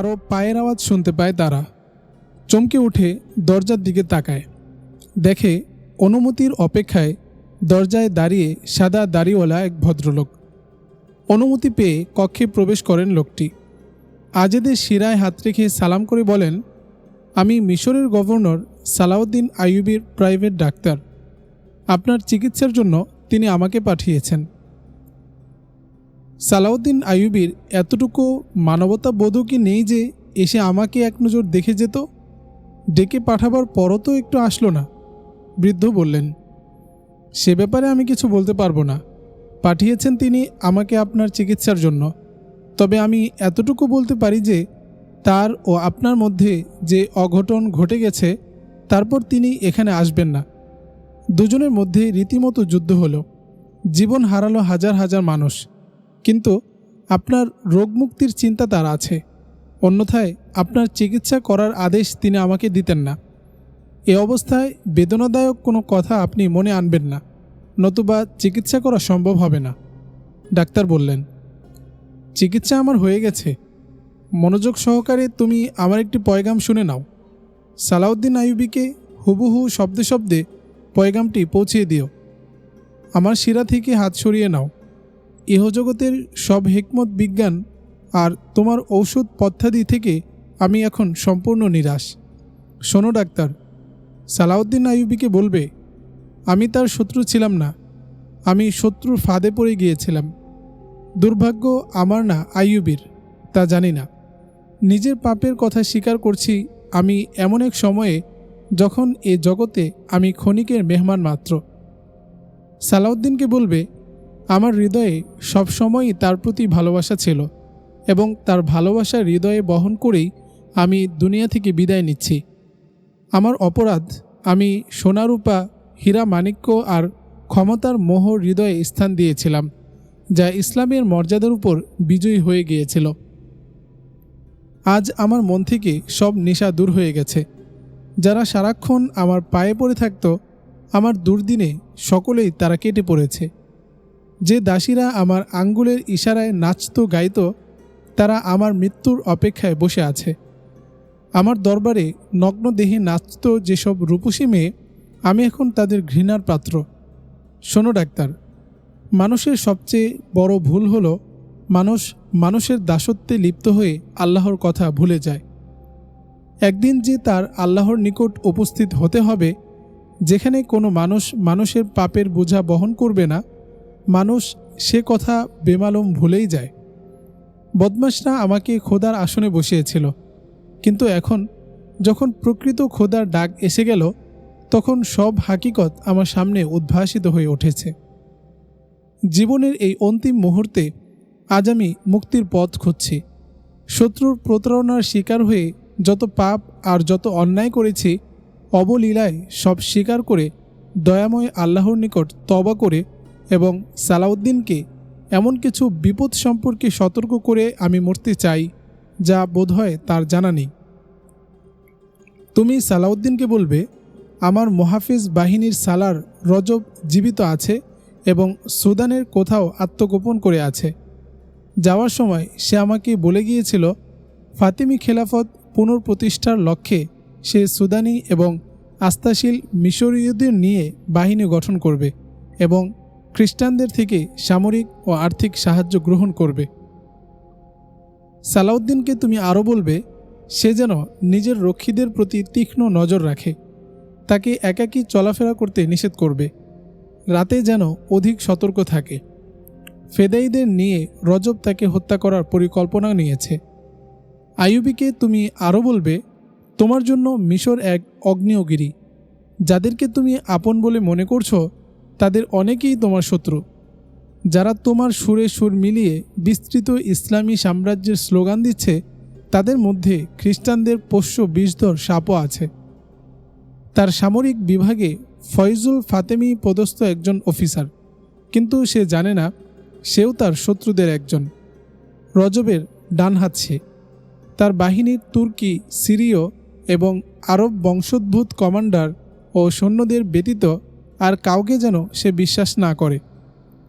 কারও পায়ের আওয়াজ শুনতে পায় তারা। চমকে উঠে দরজার দিকে তাকায়। দেখে অনুমতির অপেক্ষায় দরজায় দাঁড়িয়ে সাদা দাড়িওয়ালা এক ভদ্রলোক। অনুমতি পেয়ে কক্ষে প্রবেশ করেন লোকটি। আজেদের শিরায় হাত রেখে সালাম করে বলেন, আমি মিশরের গভর্নর সালাউদ্দিন আইয়ুবির প্রাইভেট ডাক্তার। আপনার চিকিৎসার জন্য তিনি আমাকে পাঠিয়েছেন। সালাউদ্দিন আইয়ুবির এতটুকু মানবতা বোধও কি নেই যে এসে আমাকে এক নজর দেখে যেত? ডেকে পাঠাবার পরও তো একটু আসলো না। বৃদ্ধ বললেন, সে ব্যাপারে আমি কিছু বলতে পারব না। পাঠিয়েছেন তিনি আমাকে আপনার চিকিৎসার জন্য। তবে আমি এতটুকু বলতে পারি যে, তার ও আপনার মধ্যে যে অঘটন ঘটে গেছে, তারপর তিনি এখানে আসবেন না। দুজনের মধ্যে রীতিমতো যুদ্ধ হলো। জীবন হারালো হাজার হাজার মানুষ। কিন্তু আপনার রোগমুক্তির চিন্তা তার আছে। অন্যথায় আপনার চিকিৎসা করার আদেশ তিনি আমাকে দিতেন না। এ অবস্থায় বেদনাদায়ক কোনো কথা আপনি মনে আনবেন না, নতুবা চিকিৎসা করা সম্ভব হবে না। ডাক্তার বললেন, চিকিৎসা আমার হয়ে গেছে। মনোযোগ সহকারে তুমি আমার একটি পয়গাম শুনে নাও। সালাউদ্দিন আইয়ুবিকে হুবহু শব্দে শব্দে পয়গামটি পৌঁছিয়ে দিও। আমার শিরা থেকে হাত সরিয়ে নাও। ইহজগতের সব হেকমত বিজ্ঞান আর তোমার ঔষধ পথ্যাদি থেকে আমি এখন সম্পূর্ণ নিরাশ। শোনো ডাক্তার, সালাউদ্দিন আইয়ুবিকে বলবে, আমি তার শত্রু ছিলাম না, আমি শত্রুর ফাঁদে পড়ে গিয়েছিলাম। দুর্ভাগ্য আমার না আইয়ুবির, তা জানি না। নিজের পাপের কথা স্বীকার করছি আমি এমন এক সময়ে যখন এ জগতে আমি ক্ষণিকের মেহমান মাত্র। সালাউদ্দিনকে বলবে আমার হৃদয়ে সবসময়ই তার প্রতি ভালোবাসা ছিল এবং তার ভালোবাসা হৃদয়ে বহন করেই আমি দুনিয়া থেকে বিদায় নিচ্ছি। আমার অপরাধ, আমি সোনারূপা, হীরা মাণিক্য আর ক্ষমতার মোহ হৃদয়ে স্থান দিয়েছিলাম, যা ইসলামের মর্যাদার উপর বিজয়ী হয়ে গিয়েছিল। আজ আমার মন থেকে সব নেশা দূর হয়ে গেছে। যারা সারাক্ষণ আমার পায়ে পড়ে থাকত, আমার দুর্দিনে সকলেই তারা কেটে পড়েছে। যে দাসীরা আমার আঙ্গুলের ইশারায় নাচত, গাইত, তারা আমার মৃত্যুর অপেক্ষায় বসে আছে। আমার দরবারে নগ্ন দেহে নাচত যেসব রূপসী মেয়ে, আমি এখন তাদের ঘৃণার পাত্র। শোনো ডাক্তার, মানুষের সবচেয়ে বড় ভুল হল, মানুষ মানুষের দাসত্বে লিপ্ত হয়ে আল্লাহর কথা ভুলে যায়। একদিন যে তার আল্লাহর নিকট উপস্থিত হতে হবে, যেখানে কোনো মানুষ মানুষের পাপের বোঝা বহন করবে না মানুষ সে কথা বেমালুম ভুলেই যায়। বদমাসরা আমাকে খোদার আসনে বসিয়েছিল। কিন্তু এখন, যখন প্রকৃত খোদার ডাক এসে গেল, তখন সব হাকিকত আমার সামনে উদ্ভাসিত হয়ে উঠেছে। জীবনের এই অন্তিম মুহূর্তে আজ আমি মুক্তির পথ খুঁজছি। শত্রুর প্রতারণার শিকার হয়ে যত পাপ আর যত অন্যায় করেছি, অবলীলায় সব স্বীকার করে দয়াময় আল্লাহর নিকট তবা করে এবং সালাউদ্দিনকে এমন কিছু বিপদ সম্পর্কে সতর্ক করে আমি মরতে চাই, যা বোধহয় তার জানা নেই। তুমি সালাউদ্দিনকে বলবে, আমার মহাফিজ বাহিনীর সালার রজব জীবিত আছে এবং সুদানের কোথাও আত্মগোপন করে আছে। যাওয়ার সময় সে আমাকে বলে গিয়েছিল, ফাতিমি খেলাফত পুনঃপ্রতিষ্ঠার লক্ষ্যে সে সুদানি এবং আস্থাশীল মিশরীয়দের নিয়ে বাহিনী গঠন করবে এবং খ্রিস্টানদের থেকে সামরিক ও আর্থিক সাহায্য গ্রহণ করবে। সালাউদ্দিনকে তুমি আরও বলবে, সে যেন নিজের রক্ষীদের প্রতি তীক্ষ্ণ নজর রাখে, তাকে একাকী চলাফেরা করতে নিষেধ করবে, রাতে যেন অধিক সতর্ক থাকে। ফেদাইদের নিয়ে রজব তাকে হত্যা করার পরিকল্পনা নিয়েছে। আইয়ুবিকে তুমি আরও বলবে, তোমার জন্য মিশর এক অগ্নিয়গিরি যাদেরকে তুমি আপন বলে মনে করছ তাদের অনেকেই তোমার শত্রু। যারা তোমার সুরে সুর মিলিয়ে বিস্তৃত ইসলামী সাম্রাজ্যের স্লোগান দিচ্ছে, তাদের মধ্যে খ্রিস্টানদের পোষ্য বিষধর সাপও আছে। তার সামরিক বিভাগে ফয়জুল ফাতেমি পদস্থ একজন অফিসার, কিন্তু সে জানে না সেও তার শত্রুদের একজন। রজবের ডান হাত সে। তার বাহিনীর তুর্কি, সিরীয় এবং আরব বংশোদ্ভূত কমান্ডার ও সৈন্যদের ব্যতীত আর কাউকে যেন সে বিশ্বাস না করে।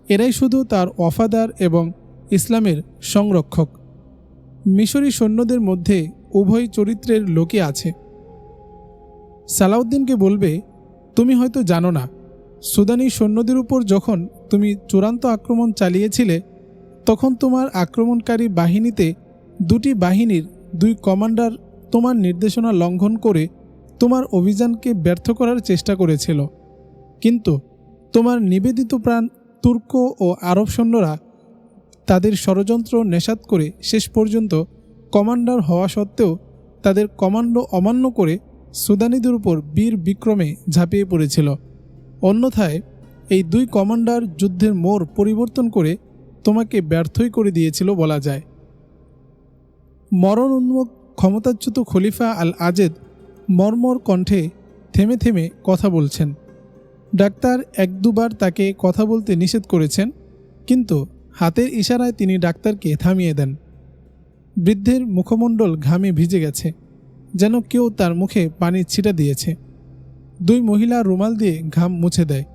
এরাই শুধু তার ওয়াফাদার এবং ইসলামের সংরক্ষক। মিশরি সৈন্যদের মধ্যে উভয় চরিত্রের লোকে আছে। সালাউদ্দিনকে বলবে, তুমি হয়তো জানো না, সুদানি সৈন্যদের উপর যখন তুমি চূড়ান্ত আক্রমণ চালিয়েছিলে, তখন তোমার আক্রমণকারী বাহিনীতে দুটি বাহিনীর দুই কমান্ডার তোমার নির্দেশনা লঙ্ঘন করে তোমার অভিযানকে ব্যর্থ করার চেষ্টা করেছিল। কিন্তু তোমার নিবেদিত প্রাণ তুর্ক ও আরব সৈন্যরা তাদের ষড়যন্ত্র নেশাত করে শেষ পর্যন্ত কমান্ডার হওয়া সত্ত্বেও তাদের কমান্ডো অমান্য করে সুদানিদের উপর বীর বিক্রমে ঝাঁপিয়ে পড়েছিল। অন্যথায় এই দুই কমান্ডার যুদ্ধের মোড় পরিবর্তন করে তোমাকে ব্যর্থই করে দিয়েছিল বলা যায়। মরণ উন্মুখ ক্ষমতাচ্যুত খলিফা আল আজেদ মর্মর কণ্ঠে থেমে থেমে কথা বলছেন। ডাক্তার এক দুবার তাকে কথা বলতে নিষেধ করেছেন, কিন্তু হাতের ইশারায় তিনি ডাক্তারকে থামিয়ে দেন। বৃদ্ধের মুখমণ্ডল ঘামে ভিজে গেছে, যেন কেউ তার মুখে পানির ছিটা দিয়েছে। দুই মহিলা রুমাল দিয়ে ঘাম মুছে দেয়,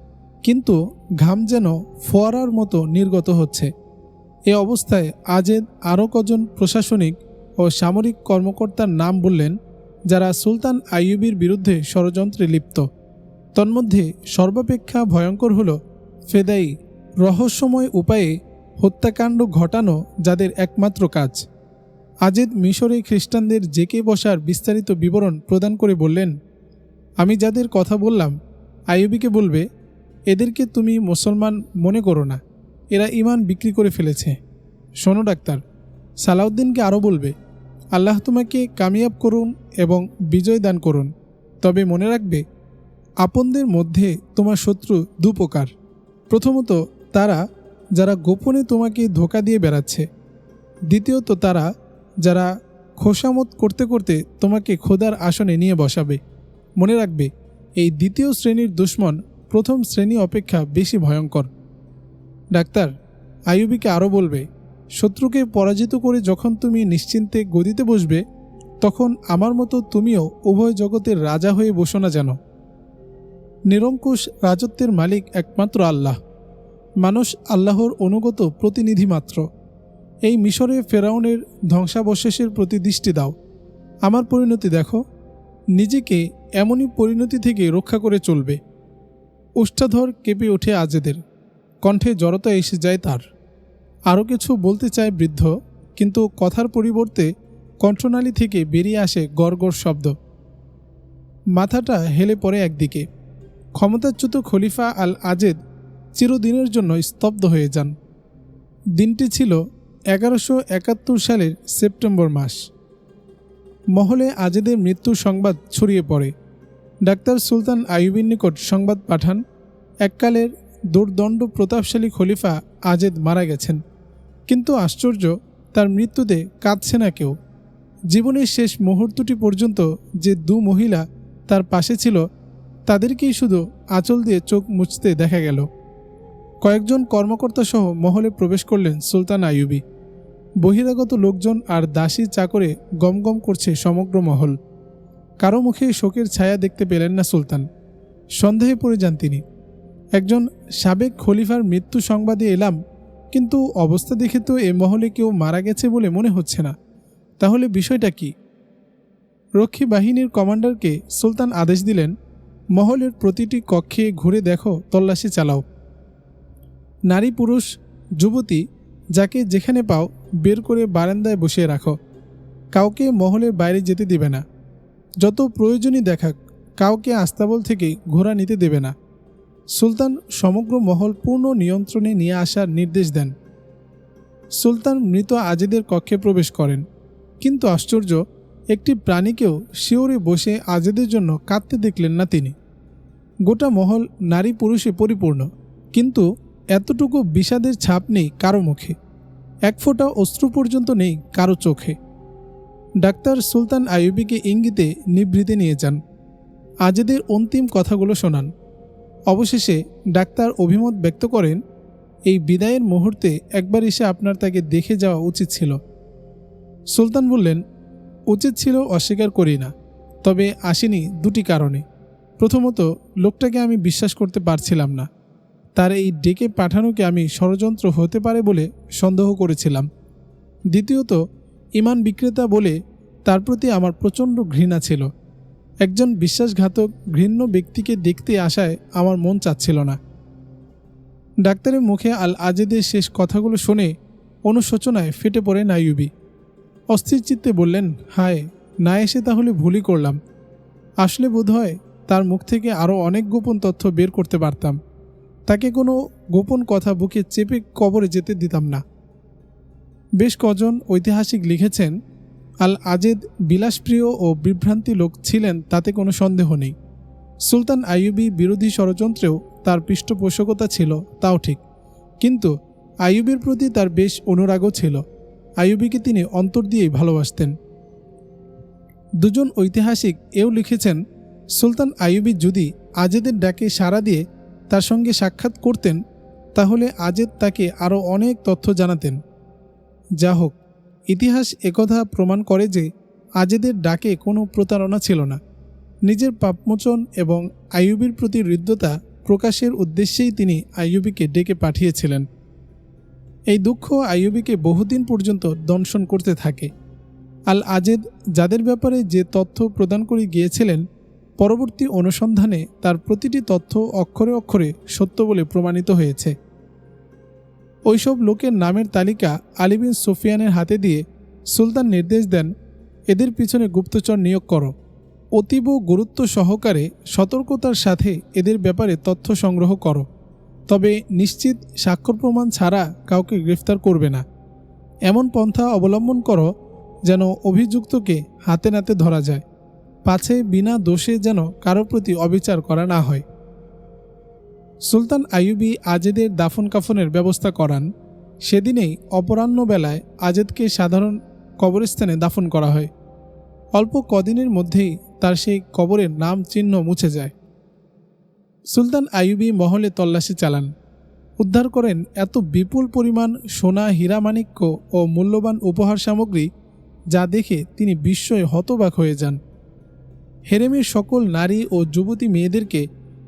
কিন্তু ঘাম যেন ফোয়ারার মতো নির্গত হচ্ছে। এ অবস্থায় আজেদ আরও কজন প্রশাসনিক ও সামরিক কর্মকর্তার নাম বললেন, যারা সুলতান আইয়ুবির বিরুদ্ধে ষড়যন্ত্রে লিপ্ত। তন্মধ্যে সর্বাপেক্ষা ভয়ঙ্কর হল ফেদাই রহস্যময় উপায়ে হত্যাকাণ্ড ঘটানো যাদের একমাত্র কাজ। আজেদ মিশরে খ্রিস্টানদের জেকে বসার বিস্তারিত বিবরণ প্রদান করে বললেন, আমি যাদের কথা বললাম, আইয়ুবিকে বলবে, এদেরকে তুমি মুসলমান মনে করো না, এরা ইমান বিক্রি করে ফেলেছে। শোনো ডাক্তার, সালাউদ্দিনকে আরও বলবে, আল্লাহ তোমাকে কামিয়াব করুন এবং বিজয় দান করুন, তবে মনে রাখবে আপনদের মধ্যে তোমার শত্রু দু প্রকার প্রথমত তারা যারা গোপনে তোমাকে ধোকা দিয়ে বেড়াচ্ছে। দ্বিতীয়ত তারা যারা খোসামত করতে করতে তোমাকে খোদার আসনে নিয়ে বসাবে। মনে রাখবে, এই দ্বিতীয় শ্রেণির দুশ্মন প্রথম শ্রেণি অপেক্ষা বেশি ভয়ঙ্কর। ডাক্তার আয়ুবিকে আরও বলবে, শত্রুকে পরাজিত করে যখন তুমি নিশ্চিন্তে গদিতে বসবে, তখন আমার মতো তুমিও উভয় জগতের রাজা হয়ে বসো না যেন। নিরঙ্কুশ রাজত্বের মালিক একমাত্র আল্লাহ। মানুষ আল্লাহর অনুগত প্রতিনিধি মাত্র। এই মিশরে ফেরাউনের ধ্বংসাবশেষের প্রতি দৃষ্টি দাও। আমার পরিণতি দেখো, নিজেকে এমনই পরিণতি থেকে রক্ষা করে চলবে। উষ্ঠাধর কেঁপে ওঠে আজেদের, কণ্ঠে জড়তা এসে যায় তার। আরও কিছু বলতে চায় বৃদ্ধ, কিন্তু কথার পরিবর্তে কণ্ঠনালী থেকে বেরিয়ে আসে গড়গড় শব্দ। মাথাটা হেলে পড়ে একদিকে। ক্ষমতাচ্যুত খলিফা আল আজেদ চিরদিনের জন্য স্তব্ধ হয়ে যান। দিনটি ছিল এগারোশো একাত্তর সালের সেপ্টেম্বর মাস। মহলে আজেদের মৃত্যুর সংবাদ ছড়িয়ে পড়ে। ডাক্তার সুলতান আইবির নিকট সংবাদ পাঠান, এককালের দুর্দণ্ড প্রতাপশালী খলিফা আজেদ মারা গেছেন। কিন্তু আশ্চর্য, তার মৃত্যুতে কাঁদছে না কেউ। জীবনের শেষ মুহূর্তটি পর্যন্ত যে দু মহিলা তার পাশে ছিল তাদেরকেই শুধু আঁচল দিয়ে চোখ মুছতে দেখা গেল। কয়েকজন কর্মকর্তা সহ মহলে প্রবেশ করলেন সুলতান আইয়ুবি। বহিরাগত লোকজন আর দাসী চাকরে গমগম করছে সমগ্র মহল। কারও মুখে শোকের ছায়া দেখতে পেলেন না সুলতান। সন্দেহে পড়ে যান তিনি। একজন সাবেক খলিফার মৃত্যু সংবাদে এলাম, কিন্তু অবস্থা দেখে তো এ মহলে কেউ মারা গেছে বলে মনে হচ্ছে না। তাহলে বিষয়টা কি? রক্ষী বাহিনীর কমান্ডারকে সুলতান আদেশ দিলেন মহলের প্রতিটি কক্ষে ঘুরে দেখো, তল্লাশি চালাও। নারী, পুরুষ, যুবতী, যাকে যেখানে পাও, বের করে বারান্দায় বসিয়ে রাখো। কাউকে মহলের বাইরে যেতে দেবে না। যত প্রয়োজনই দেখাক, কাউকে আস্তাবল থেকে ঘোরা নিতে দেবে না। সুলতান সমগ্র মহল পূর্ণ নিয়ন্ত্রণে নিয়ে আসার নির্দেশ দেন। সুলতান মৃত আজেদের কক্ষে প্রবেশ করেন। কিন্তু আশ্চর্য একটি প্রাণীকেও শিওরে বসে আজেদের জন্য কাঁদতে দেখলেন না তিনি। গোটা মহল নারী পুরুষে পরিপূর্ণ, কিন্তু এতটুকু বিষাদের ছাপ নেই কারও মুখে। এক ফোঁটা অশ্রু পর্যন্ত নেই কারও চোখে। ডাক্তার সুলতান আইয়ুবিকে ইঙ্গিতে নিভৃতে নিয়ে যান। আজেদের অন্তিম কথাগুলো শোনান। অবশেষে ডাক্তার অভিমত ব্যক্ত করেন, এই বিদায়ের মুহূর্তে একবার এসে আপনার তাকে দেখে যাওয়া উচিত ছিল। সুলতান বললেন উচিত ছিল অস্বীকার করি না, তবে আসেনি দুটি কারণে। প্রথমত, লোকটাকে আমি বিশ্বাস করতে পারছিলাম না। তার এই ডেকে পাঠানোকে আমি ষড়যন্ত্র হতে পারে বলে সন্দেহ করেছিলাম। দ্বিতীয়ত, ইমান বিক্রেতা বলে তার প্রতি আমার প্রচণ্ড ঘৃণা ছিল। একজন বিশ্বাসঘাতক, ঘৃণ্য ব্যক্তিকে দেখতে আসায় আমার মন চাচ্ছিল না। ডাক্তারের মুখে আল আজেদের শেষ কথাগুলো শুনে অনুশোচনায় ফেটে পড়ে নাইয়ুবি। অস্থির চিত্তে বললেন, হায়, না এসে তাহলে ভুলই করলাম। আসলে বোধহয় তার মুখ থেকে আরও অনেক গোপন তথ্য বের করতে পারতাম। তাকে কোনো গোপন কথা বুকে চেপে কবরে যেতে দিতাম না। বেশ কজন ঐতিহাসিক লিখেছেন, আল আজেদ বিলাসপ্রিয় ও বিভ্রান্তি লোক ছিলেন, তাতে কোনো সন্দেহ নেই। সুলতান আইয়ুবি বিরোধী ষড়যন্ত্রেও তার পৃষ্ঠপোষকতা ছিল, তাও ঠিক। কিন্তু আইয়ুবের প্রতি তার বেশ অনুরাগও ছিল। আইয়ুবিকে তিনি অন্তর দিয়েই ভালোবাসতেন। দুজন ঐতিহাসিক এও লিখেছেন, সুলতান আইয়ুবি যদি আজেদের ডাকে সাড়া দিয়ে তার সঙ্গে সাক্ষাৎ করতেন, তাহলে আজেদ তাকে আরও অনেক তথ্য জানাতেন। যা হোক, ইতিহাস একথা প্রমাণ করে যে আজেদের ডাকে কোনো প্রতারণা ছিল না। নিজের পাপমোচন এবং আইয়ুবির প্রতি হৃদ্যতা প্রকাশের উদ্দেশ্যেই তিনি আইয়ুবিকে ডেকে পাঠিয়েছিলেন। এই দুঃখ আইয়ুবিকে বহুদিন পর্যন্ত দংশন করতে থাকে। আল আজেদ যাদের ব্যাপারে যে তথ্য প্রদান করে গিয়েছিলেন, পরবর্তী অনুসন্ধানে তার প্রতিটি তথ্য অক্ষরে অক্ষরে সত্য বলে প্রমাণিত হয়েছে। ওইসব লোকের নামের তালিকা আলিবিন সুফিয়ানের হাতে দিয়ে সুলতান নির্দেশ দেন, এদের পিছনে গুপ্তচর নিয়োগ করো। অতীব গুরুত্ব সহকারে সতর্কতার সাথে এদের ব্যাপারে তথ্য সংগ্রহ করো। তবে নিশ্চিত স্বাক্ষর প্রমাণ ছাড়া কাউকে গ্রেফতার করবে না। এমন পন্থা অবলম্বন করো যেন অভিযুক্তকে হাতে নাতে ধরা যায়। পাছে বিনা দোষে যেন কারও প্রতি অবিচার করা না হয়। সুলতান আইয়ুবি আজেদের দাফন কাফনের ব্যবস্থা করান। সেদিনেই অপরাহ্ন বেলায় আজেদকে সাধারণ কবরস্থানে দাফন করা হয়। অল্প কদিনের মধ্যেই তার সেই কবরের নাম চিহ্ন মুছে যায়। সুলতান আইয়ুবি মহলে তল্লাশি চালান। উদ্ধার করেন এত বিপুল পরিমাণ সোনা হীরামাণিক্য ও মূল্যবান উপহার সামগ্রী যা দেখে তিনি বিস্ময়ে হতবাক হয়ে যান। হেরেমের সকল নারী ও যুবতী মেয়েদেরকে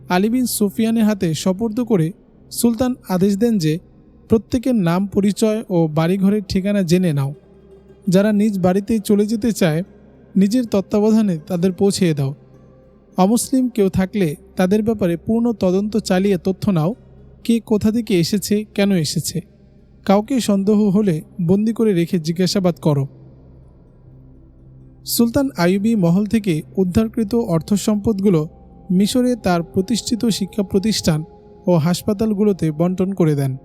আলিবিন সুফিয়ানের হাতে সপর্দ করে সুলতান আদেশ দেন যে, প্রত্যেকের নাম পরিচয় ও বাড়িঘরের ঠিকানা জেনে নাও। যারা নিজ বাড়িতে চলে যেতে চায়, নিজের তত্ত্বাবধানে তাদের পৌঁছিয়ে দাও। অমুসলিম কেউ থাকলে তাদের ব্যাপারে পূর্ণ তদন্ত চালিয়ে তথ্য নাও। কে কোথা থেকে এসেছে, কেন এসেছে? কাউকে সন্দেহ হলে বন্দি করে রেখে জিজ্ঞাসাবাদ করো। সুলতান আইয়ুবি মহল থেকে উদ্ধারকৃত অর্থ সম্পদগুলো মিশরে তার প্রতিষ্ঠিত শিক্ষা প্রতিষ্ঠান ও হাসপাতালগুলোতে বন্টন করে দেন।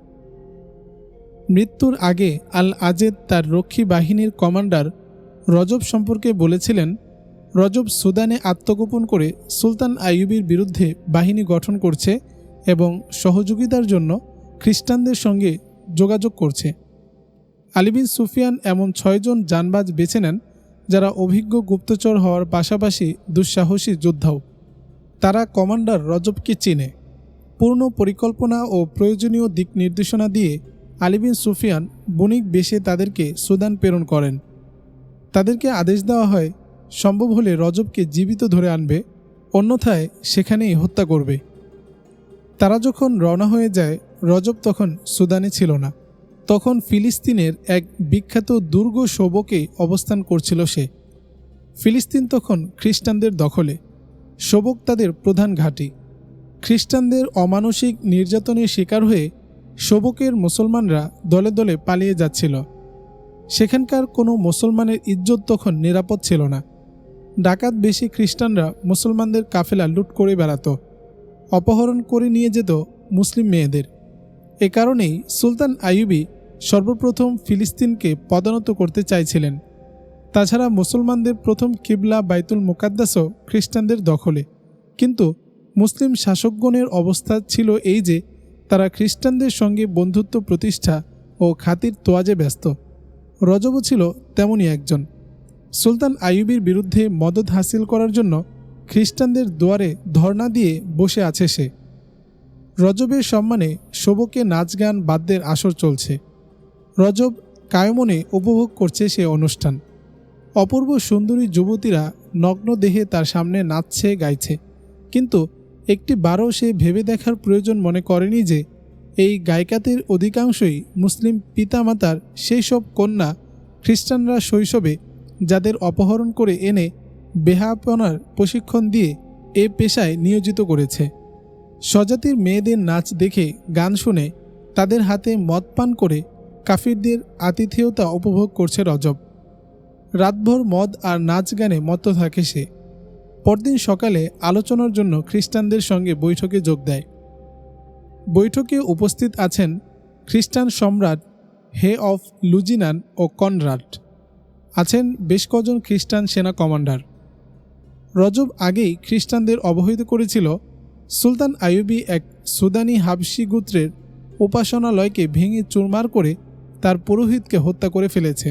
মৃত্যুর আগে আল আজেদ তার রক্ষী বাহিনীর কমান্ডার রজব সম্পর্কে বলেছিলেন রজব সুদানে আত্মগোপন করে সুলতান আইয়ুবির বিরুদ্ধে বাহিনী গঠন করছে এবং সহযোগিতার জন্য খ্রিস্টানদের সঙ্গে যোগাযোগ করছে। আলিবিন সুফিয়ান এমন ছয়জন যানবাজ বেছে নেন যারা অভিজ্ঞ গুপ্তচর হওয়ার পাশাপাশি দুঃসাহসী যোদ্ধাও। তারা কমান্ডার রজবকে চিনে। পূর্ণ পরিকল্পনা ও প্রয়োজনীয় দিক নির্দেশনা দিয়ে আলিবিন সুফিয়ান বণিক বেশে তাদেরকে সুদান প্রেরণ করেন। তাদেরকে আদেশ দেওয়া হয় সম্ভব হলে রজবকে জীবিত ধরে আনবে, অন্যথায় সেখানেই হত্যা করবে। তারা যখন রওনা হয়ে যায়, রজব তখন সুদানে ছিল না। তখন ফিলিস্তিনের এক বিখ্যাত দুর্গ শোবকে অবস্থান করছিল সে। ফিলিস্তিন তখন খ্রিস্টানদের দখলে। শোবক তাদের প্রধান ঘাঁটি। খ্রিস্টানদের অমানসিক নির্যাতনের শিকার হয়ে শোবকের মুসলমানরা দলে দলে পালিয়ে যাচ্ছিল। সেখানকার কোনো মুসলমানের ইজ্জত তখন নিরাপদ ছিল না। ডাকাত বেশি খ্রিস্টানরা মুসলমানদের কাফেলা লুট করে বেড়াত, অপহরণ করে নিয়ে যেত মুসলিম মেয়েদের। এ কারণেই সুলতান আইয়ুবি সর্বপ্রথম ফিলিস্তিনকে পদানত করতে চাইছিলেন। তাছাড়া মুসলমানদের প্রথম কিবলা বাইতুল মুকাদ্দাসও খ্রিস্টানদের দখলে। কিন্তু মুসলিম শাসকগণের অবস্থা ছিল এই যে, তারা খ্রিস্টানদের সঙ্গে বন্ধুত্ব প্রতিষ্ঠা ও খাতির তোয়াজে ব্যস্ত। রজবও ছিল তেমনই একজন। সুলতান আইয়ুবির বিরুদ্ধে মদত হাসিল করার জন্য খ্রিস্টানদের দুয়ারে ধর্ণা দিয়ে বসে আছে সে। রজবের সম্মানে শোভকে নাচ গান বাদ্যের আসর চলছে। রজব কায়মনে উপভোগ করছে সে অনুষ্ঠান। অপূর্ব সুন্দরী যুবতীরা নগ্ন দেহে তার সামনে নাচছে, গাইছে। কিন্তু একটি বারও সে ভেবে দেখার প্রয়োজন মনে করেনি যে, এই গায়িকাদের অধিকাংশই মুসলিম পিতামাতার সেই সব কন্যা খ্রিস্টানরা শৈশবে যাদের অপহরণ করে এনে বেহাপনার প্রশিক্ষণ দিয়ে এ পেশায় নিয়োজিত করেছে। স্বজাতির মেয়েদের নাচ দেখে গান শুনে তাদের হাতে মদ পান করে কাফিরদের আতিথেয়তা উপভোগ করছে রজব। রাতভর মদ আর নাচ গানে মত্ত থাকে সে। পরদিন সকালে আলোচনার জন্য খ্রিস্টানদের সঙ্গে বৈঠকে যোগ দেয়। বৈঠকে উপস্থিত আছেন খ্রিস্টান সম্রাট হে অফ লুজিনান ও কনরাট আছেন বেশ কজন খ্রিস্টান সেনা কমান্ডার। রজব আগেই খ্রিস্টানদের অবহিত করেছিল সুলতান আইয়ুবি এক সুদানি হাবসি গোত্রের উপাসনালয়কে ভেঙে চুরমার করে তার পুরোহিতকে হত্যা করে ফেলেছে।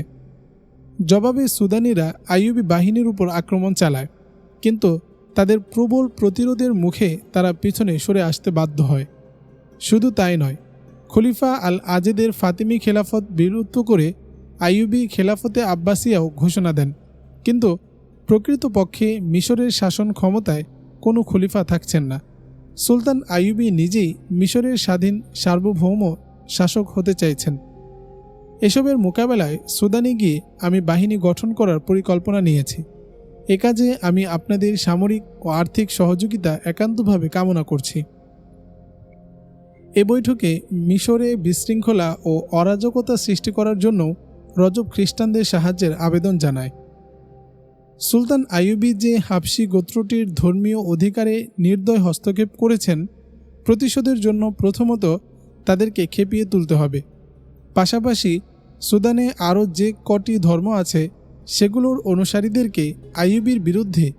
জবাবে সুদানিরা আইয়ুবি বাহিনীর উপর আক্রমণ চালায়, কিন্তু তাদের প্রবল প্রতিরোধের মুখে তারা পিছনে সরে আসতে বাধ্য হয়। শুধু তাই নয়, খলিফা আল আজেদের ফাতিমি খেলাফত বিলুপ্ত করে আইয়ুবি খেলাফতে আব্বাসিয়াও ঘোষণা দেন। কিন্তু প্রকৃতপক্ষে মিশরের শাসন ক্ষমতায় কোনো খলিফা থাকছেন না। সুলতান আইয়ুবি নিজেই মিশরের স্বাধীন সার্বভৌম শাসক হতে চাইছেন। এসবের মোকাবেলায় সুদানে গিয়ে আমি বাহিনী গঠন করার পরিকল্পনা নিয়েছি। এ কাজে আমি আপনাদের সামরিক ও আর্থিক সহযোগিতা একান্তভাবে কামনা করছি। এ বৈঠকে মিশরে বিশৃঙ্খলা ও অরাজকতা সৃষ্টি করার জন্য রজব খ্রিস্টানদের সাহায্যের আবেদন জানায়। সুলতান আইয়ুবি যে হাফসি গোত্রটির ধর্মীয় অধিকারে নির্দয় হস্তক্ষেপ করেছেন, প্রতিশোধের জন্য প্রথমত তাদেরকে খেপিয়ে তুলতে হবে। পাশাপাশি সুদানে আরও যে কটি ধর্ম আছে, সেগুলোর অনুসারীদেরকে আইয়ুবির বিরুদ্ধে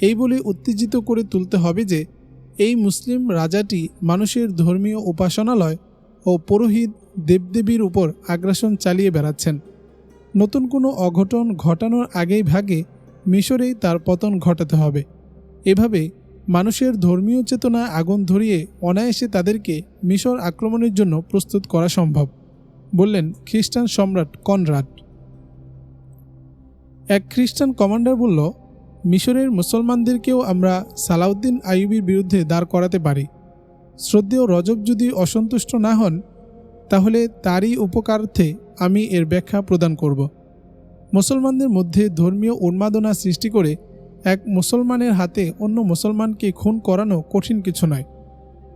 এই বলে উত্তেজিত করে তুলতে হবে যে, এই মুসলিম রাজাটি মানুষের ধর্মীয় উপাসনালয় ও পুরোহিত দেবদেবীর উপর আগ্রাসন চালিয়ে বেড়াচ্ছেন। নতুন কোনো অঘটন ঘটানোর আগেই ভাগে মিশরেই তার পতন ঘটাতে হবে। এভাবে মানুষের ধর্মীয় চেতনা আগুন ধরিয়ে অনায়াসে তাদেরকে মিশর আক্রমণের জন্য প্রস্তুত করা সম্ভব, বললেন খ্রিস্টান সম্রাট কনরাড। এক খ্রিস্টান কমান্ডার বলল, মিশরের মুসলমানদেরকেও আমরা সালাউদ্দিন আইয়ুবির বিরুদ্ধে দাঁড় করাতে পারি। শ্রদ্ধেয় রজব যদি অসন্তুষ্ট না হন তাহলে তারই উপকারার্থে আমি এর ব্যাখ্যা প্রদান করব। মুসলমানদের মধ্যে ধর্মীয় উন্মাদনা সৃষ্টি করে এক মুসলমানের হাতে অন্য মুসলমানকে খুন করানো কঠিন কিছু নয়।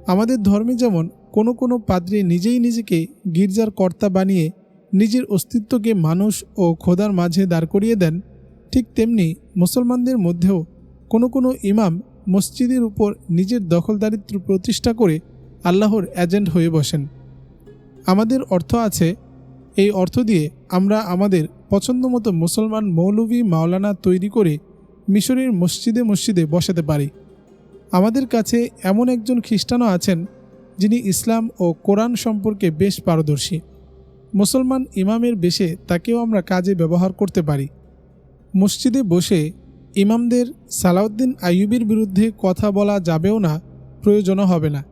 আমাদের ধর্মে যেমন কোনো কোনো পাদ্রী নিজেই নিজেকে গির্জার কর্তা বানিয়ে নিজের অস্তিত্বকে মানুষ ও খোদার মাঝে দাঁড় করিয়ে দেন, ঠিক তেমনি মুসলমানদের মধ্যেও কোনো কোনো ইমাম মসজিদের উপর নিজের দখলদারিত্ব প্রতিষ্ঠা করে আল্লাহর এজেন্ট হয়ে বসেন। আমাদের অর্থ আছে। এই অর্থ দিয়ে আমরা আমাদের পছন্দমতো মুসলমান মৌলভী মাওলানা তৈরি করে মিশরের মসজিদে মসজিদে বসাতে পারি। আমাদের কাছে এমন একজন খ্রিস্টানও আছেন, যিনি ইসলাম ও কোরআন সম্পর্কে বেশ পারদর্শী। মুসলমান ইমামের বেশে তাকেও আমরা কাজে ব্যবহার করতে পারি। মসজিদে বসে ইমামদের সালাউদ্দিন আইয়ুবির বিরুদ্ধে কথা বলা যাবেও না, প্রয়োজনও হবে না।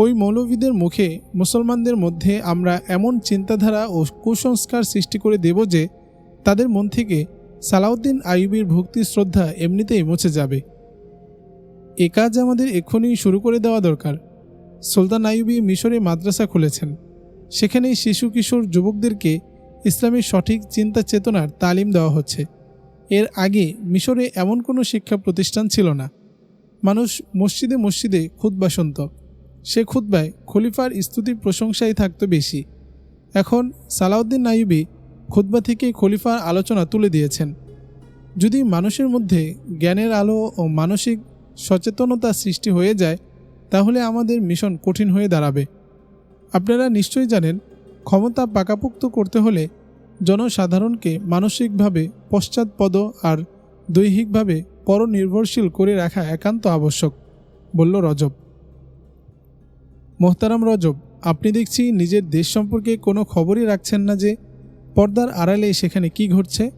ওই মৌলবীদের মুখে মুসলমানদের মধ্যে আমরা এমন চিন্তাধারা ও কুসংস্কার সৃষ্টি করে দেব যে তাদের মন থেকে সালাউদ্দিন আইয়ুবির ভক্তি শ্রদ্ধা এমনিতেই মুছে যাবে। এ কাজ আমাদের এক্ষুনি শুরু করে দেওয়া দরকার। সুলতান আইয়ুবি মিশরে মাদ্রাসা খুলেছেন। সেখানেই শিশু কিশোর যুবকদেরকে ইসলামের সঠিক চিন্তা চেতনার তালিম দেওয়া হচ্ছে। এর আগে মিশরে এমন কোনো শিক্ষা প্রতিষ্ঠান ছিল না। মানুষ মসজিদে মসজিদে খুদ্া শুনত। সে খুদ্বায় খলিফার স্তুতির প্রশংসাই থাকতো বেশি। এখন সালাউদ্দিন নাইবি খুদ্া থেকে খলিফার আলোচনা তুলে দিয়েছেন। যদি মানুষের মধ্যে জ্ঞানের আলো ও মানসিক সচেতনতা সৃষ্টি হয়ে যায়, তাহলে আমাদের মিশন কঠিন হয়ে দাঁড়াবে। আপনারা নিশ্চয়ই জানেন, ক্ষমতা পাকাপোক্ত করতে হলে জনসাধারণকে মানসিকভাবে পশ্চাৎপদ আর দৈহিকভাবে পরনির্ভরশীল করে রাখা একান্ত আবশ্যক, বলল রজব। মোহতারাম রজব, আপনি দেখছি নিজের দেশ সম্পর্কে কোনো খবরই রাখছেন না যে পর্দার আড়ালে সেখানে কি ঘটছে।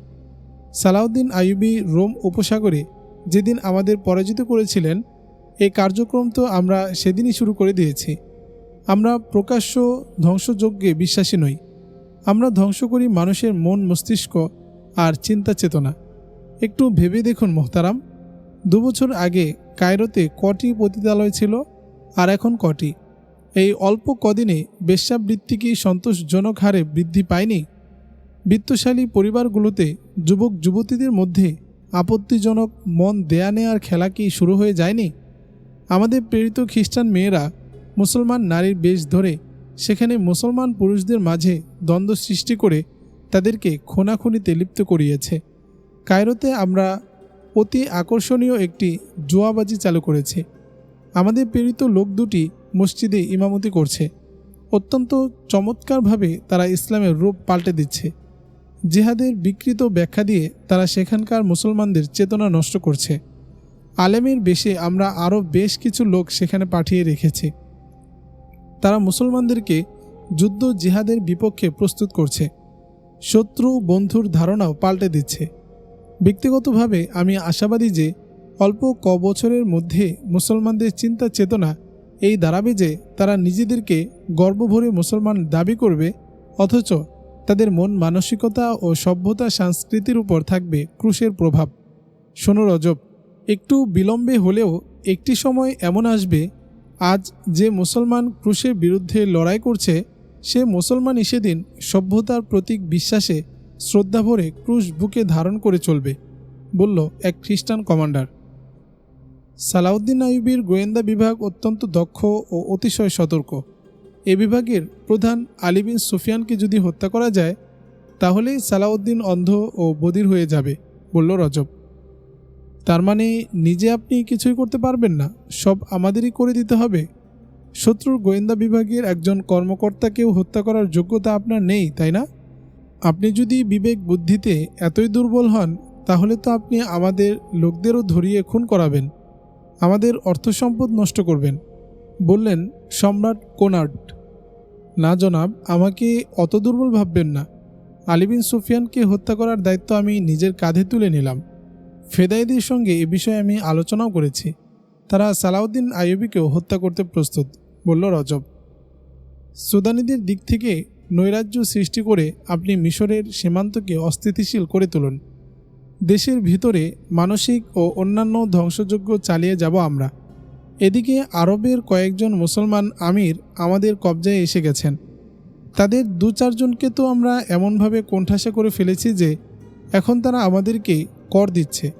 সালাউদ্দিন আইয়ুবি রোম উপসাগরে যেদিন আমাদের পরাজিত করেছিলেন এই কার্যক্রম তো আমরা সেদিনই শুরু করে দিয়েছি। আমরা প্রকাশ্য ধ্বংসযজ্ঞে বিশ্বাসী নই। আমরা ধ্বংস করি মানুষের মন, মস্তিষ্ক আর চিন্তা চেতনা। একটু ভেবে দেখুন মোহতারাম, দুবছর আগে কায়রোতে কটি পতিতালয় ছিল আর এখন কটি? এই অল্প কদিনে বেশ্যাবৃত্তি কি সন্তোষজনক হারে বৃদ্ধি পায়নি বিত্তশালী পরিবারগুলোতে যুবক যুবতীদের মধ্যে আপত্তিজনক মন দেয়া নেয়ার খেলা কি শুরু হয়ে যায়নি? আমাদের প্রেরিত খ্রিস্টান মেয়েরা মুসলমান নারীর বেশ ধরে সেখানে মুসলমান পুরুষদের মাঝে দ্বন্দ্ব সৃষ্টি করে তাদেরকে খুনাখুনিতে লিপ্ত করিয়েছে। কায়রোতে আমরা অতি আকর্ষণীয় একটি জোয়াবাজি চালু করেছি। আমাদের প্রেরিত লোক দুটি মসজিদে ইমামতি করছে। অত্যন্ত চমৎকারভাবে তারা ইসলামের রূপ পাল্টে দিচ্ছে। জেহাদের বিকৃত ব্যাখ্যা দিয়ে তারা সেখানকার মুসলমানদের চেতনা নষ্ট করছে। আলেমের বেশে আমরা আরও বেশ কিছু লোক সেখানে পাঠিয়ে রেখেছি। তারা মুসলমানদেরকে যুদ্ধ জিহাদের বিপক্ষে প্রস্তুত করছে। শত্রু বন্ধুর ধারণাও পাল্টে দিচ্ছে। ব্যক্তিগতভাবে আমি আশাবাদী যে অল্প ক বছরের মধ্যে মুসলমানদের চিন্তা চেতনা এই দাঁড়াবে যে তারা নিজেদেরকে গর্বভরে মুসলমান দাবি করবে, অথচ তাদের মন মানসিকতা ও সভ্যতা সংস্কৃতির উপর থাকবে ক্রুশের প্রভাব। শোনো রজব, একটু বিলম্বে হলেও একটি সময় এমন আসবে, আজ যে মুসলমান ক্রুশের বিরুদ্ধে লড়াই করছে, সে মুসলমানই সেদিন সভ্যতার প্রতীক বিশ্বাসে শ্রদ্ধা ভরে ক্রুশ বুকে ধারণ করে চলবে, বলল এক খ্রিস্টান কমান্ডার। সালাউদ্দিন আইবির গোয়েন্দা বিভাগ অত্যন্ত দক্ষ ও অতিশয় সতর্ক। এ বিভাগের প্রধান আলিবিন সুফিয়ানকে যদি হত্যা করা যায়, তাহলেই সালাউদ্দিন অন্ধ ও বদির হয়ে যাবে, বলল রজব। তার মানে নিজে আপনি কিছুই করতে পারবেন না, সব আমাদেরই করে দিতে হবে? শত্রুর গোয়েন্দা বিভাগের একজন কর্মকর্তাকেও হত্যা করার যোগ্যতা আপনার নেই, তাই না? আপনি যদি বিবেক বুদ্ধিতে এতই দুর্বল হন, তাহলে তো আপনি আমাদের লোকদেরও ধরিয়ে খুন করাবেন। আমাদের অর্থ সম্পদ নষ্ট করবেন। বললেন সম্রাট কোনার্ড, না জনাব, আমাকে অত দুর্বল ভাববেন না। আলিবিন সুফিয়ানকে হত্যা করার দায়িত্ব আমি নিজের কাঁধে তুলে নিলাম। ফেদাইদের সঙ্গে এ বিষয়ে আমি আলোচনাও করেছি। তারা সালাউদ্দিন আইয়ুবিকেও হত্যা করতে প্রস্তুত, বলল রজব। সুদানিদের দিক থেকে নৈরাজ্য সৃষ্টি করে আপনি মিশরের সীমান্তকে অস্থিতিশীল করে তুলুন। দেশের ভিতরে মানসিক ও অন্যান্য ধ্বংসযজ্ঞ চালিয়ে যাব আমরা। এদিকে আরবের কয়েকজন মুসলমান আমির আমাদের কবজায় এসে গেছেন। তাদের দু চারজনকে তো আমরা এমনভাবে কোণঠাসা করে ফেলেছি যে এখন তারা আমাদেরকে কর দিচ্ছে।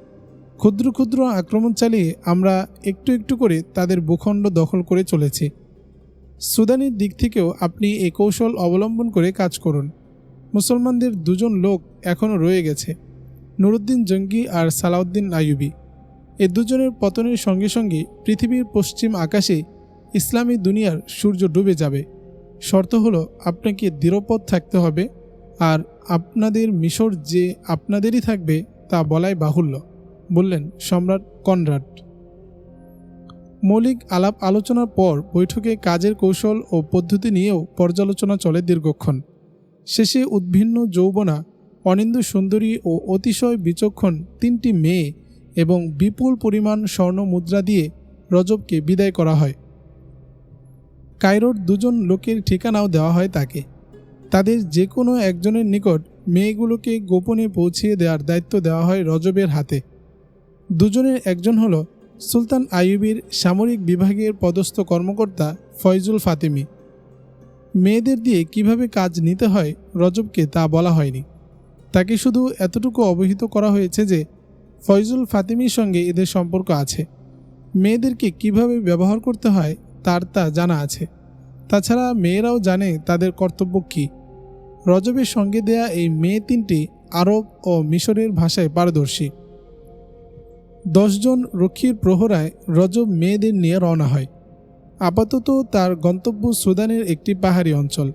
ক্ষুদ্র ক্ষুদ্র আক্রমণ চালিয়ে আমরা একটু একটু করে তাদের ভূখণ্ড দখল করে চলেছি। সুদানের দিক থেকেও আপনি এই কৌশল অবলম্বন করে কাজ করুন। মুসলমানদের দুজন লোক এখনও রয়ে গেছে। নুরুদ্দিন জঙ্গি আর সালাউদ্দিন আইয়ুবি। এ দুজনের পতনের সঙ্গে সঙ্গে পৃথিবীর পশ্চিম আকাশে ইসলামী দুনিয়ার সূর্য ডুবে যাবে। শর্ত হলো আপনাকে দৃঢ়পদ থাকতে হবে আর আপনাদের মিশর যে আপনাদেরই থাকবে তা বলাই বাহুল্য, বললেন সম্রাট কনরাড। মৌলিক আলাপ আলোচনার পর বৈঠকে কাজের কৌশল ও পদ্ধতি নিয়েও পর্যালোচনা চলে দীর্ঘক্ষণ। শেষে উদ্ভিন্ন যৌবনা অনিন্দ সুন্দরী ও অতিশয় বিচক্ষণ তিনটি মেয়ে এবং বিপুল পরিমাণ স্বর্ণ মুদ্রা দিয়ে রজবকে বিদায় করা হয়। কায়রোর দুজন লোকের ঠিকানাও দেওয়া হয় তাকে। তাদের যে কোনো একজনের নিকট মেয়েগুলোকে গোপনে পৌঁছিয়ে দেওয়ার দায়িত্ব দেওয়া হয় রজবের হাতে। দুজনের একজন হল সুলতান আইয়ুবির সামরিক বিভাগের পদস্থ কর্মকর্তা ফয়জুল ফাতেমি। মেয়েদের দিয়ে কীভাবে কাজ নিতে হয় রজবকে তা বলা হয়নি। তাকে শুধু এতটুকু অবহিত করা হয়েছে যে ফয়জুল ফাতিমির সঙ্গে এদের সম্পর্ক আছে। মেয়েদেরকে কীভাবে ব্যবহার করতে হয় তার তা জানা আছে। তাছাড়া মেয়েরাও জানে তাদের কর্তব্য কী। রজবের সঙ্গে দেয়া এই মেয়ে তিনটি আরব ও মিশরের ভাষায় পারদর্শী। দশজন রক্ষীর প্রহরায় রজব মেয়েদের নিয়ে রওনা হয়। আপাতত তার গন্তব্য সুদানের একটি পাহাড়ি অঞ্চল।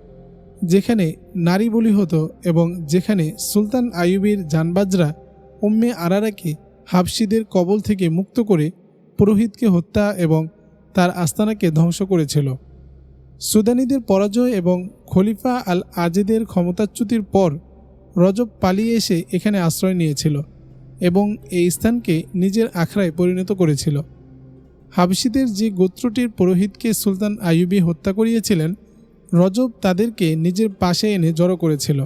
যেখানে নারী বলি হতো এবং যেখানে সুলতান আইয়ুবের জানবাজরা উম্মে আরারাকে হাবসিদের কবল থেকে মুক্ত করে পুরোহিতকে হত্যা এবং তার আস্তানাকে ধ্বংস করেছিল। সুদানিদের পরাজয় এবং খলিফা আল আজেদের ক্ষমতাচ্যুতির পর রজব পালিয়ে এসে এখানে আশ্রয় নিয়েছিল এবং এই স্থানকে নিজের আখড়ায় পরিণত করেছিল। হাবসিদের যে গোত্রটির পুরোহিতকে সুলতান আইয়ুবি হত্যা করিয়েছিলেন রজব তাদেরকে নিজের পাশে এনে জড়ো করেছিল।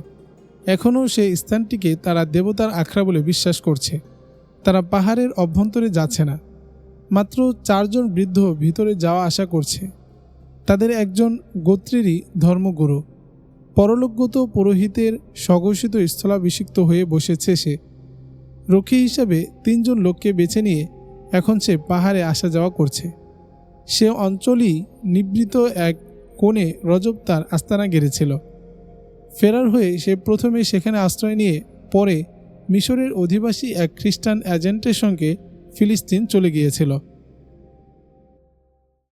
এখনও সেই স্থানটিকে তারা দেবতার আখড়া বলে বিশ্বাস করছে। তারা পাহাড়ের অভ্যন্তরে যাচ্ছে না। মাত্র চারজন বৃদ্ধ ভিতরে যাওয়া আসা করছে। তাদের একজন গোত্রেরই ধর্মগুরু। পরলোকগত পুরোহিতের স্বঘোষিত স্থলাভিষিক্ত হয়ে বসেছে সে। রক্ষী হিসাবে তিনজন লোককে বেছে নিয়ে এখন সে পাহাড়ে আসা যাওয়া করছে। সে অঞ্চলই নিবৃত এক কোণে রজব তার আস্তানা গেড়েছিল। ফেরার হয়ে সে প্রথমে সেখানে আশ্রয় নিয়ে পরে মিশরের অধিবাসী এক খ্রিস্টান এজেন্টের সঙ্গে ফিলিস্তিন চলে গিয়েছিল।